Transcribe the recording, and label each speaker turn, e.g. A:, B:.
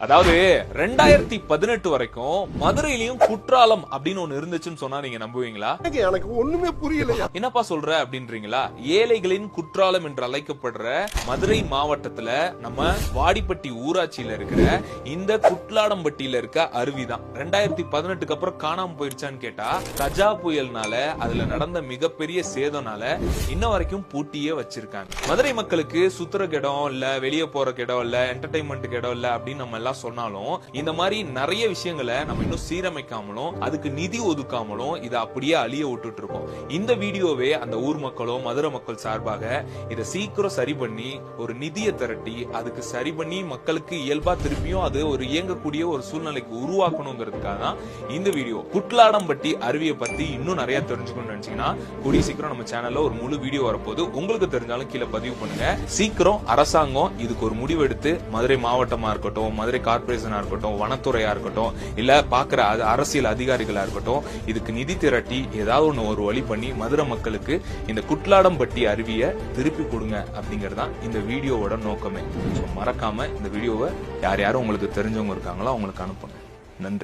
A: அதாவது ரெண்டாயிரத்தி பதினெட்டு வரைக்கும் மதுரையிலயும் குற்றாலம் அப்படின்னு ஒண்ணு இருந்துச்சுன்னு சொன்னா நீங்க நம்புவீங்களா?
B: எனக்கு ஒண்ணுமே புரியலையா?
A: என்னப்பா சொல்ற அப்படின்றீங்களா? ஏழைகளின் குற்றாலம் என்று அழைக்கப்படுற மதுரை மாவட்டத்துல நம்ம வாடிப்பட்டி ஊராட்சியில இருக்கிற இந்த குட்லாடம்பட்டியில இருக்க அருவிதான். ரெண்டாயிரத்தி பதினெட்டுக்கு அப்புறம் காணாம போயிருச்சான்னு கேட்டா கஜா புயல்னால அதுல நடந்த மிகப்பெரிய சேதம்னால இன்ன வரைக்கும் பூட்டியே வச்சிருக்காங்க. மதுரை மக்களுக்கு சுத்துறக்கு இடம் இல்ல வெளியே போறக்கு இடம் இல்ல என்டர்டைன்மெண்ட்டுக்கு இடம் இல்ல அப்படின்னு நம்ம எல்லாம் சொன்னாலும் இந்த மாதிரி நிறைய விஷயங்களை நம்ம இன்னும் சீரமைக்காமலும் அதுக்கு நிதி ஒதுக்காமலும் இதை அப்படியே அழிய விட்டுட்டு இருக்கோம் இந்த வீடியோவே அந்த ஊர் மக்களும் மதுரை மக்கள் சார்பாக இதை சீக்கிரம் சரி பண்ணி ஒரு நிதியை திரட்டி அதுக்கு சரி பண்ணி மக்களுக்கு இயல்பா திருப்பியும் அது ஒரு இயங்கக்கூடிய ஒரு சூழ்நிலைக்கு உருவாக்கணுங்கிறதுக்காக தான் இந்த வீடியோ. குட்லாடம்பட்டி அருவியை பத்தி இன்னும் நிறைய தெரிஞ்சுக்கணும்னு நினைச்சீங்கன்னா கூடிய சீக்கிரம் நம்ம சேனல்ல ஒரு முழு வீடியோ வரப்போது உங்களுக்கு தெரிஞ்சாலும் கீழே பதிவு பண்ணுங்க. சீக்கிரம் அரசாங்கம் இதுக்கு ஒரு முடிவெடுத்து மதுரை மாவட்டமா இருக்கட்டும் மதுரை கார்பரேஷனா இருக்கட்டும் வனத்துறையா இருக்கட்டும் இல்ல பாக்குற அரசியல் அதிகாரிகளா இருக்கட்டும் இதுக்கு நிதி திரட்டி ஏதாவது ஒண்ணு ஒரு வழி பண்ணி மதுரை மக்களுக்கு இந்த குட்லாடம்பட்டி அருவியை திருப்பி கொடுங்க அப்படிங்கறது தான் இந்த வீடியோவோட நோக்கமே. மறக்காம இந்த வீடியோவை யார் யாரும் உங்களுக்கு தெரிஞ்சவங்க இருக்காங்களோ அவங்களுக்கு அனுப்புங்க.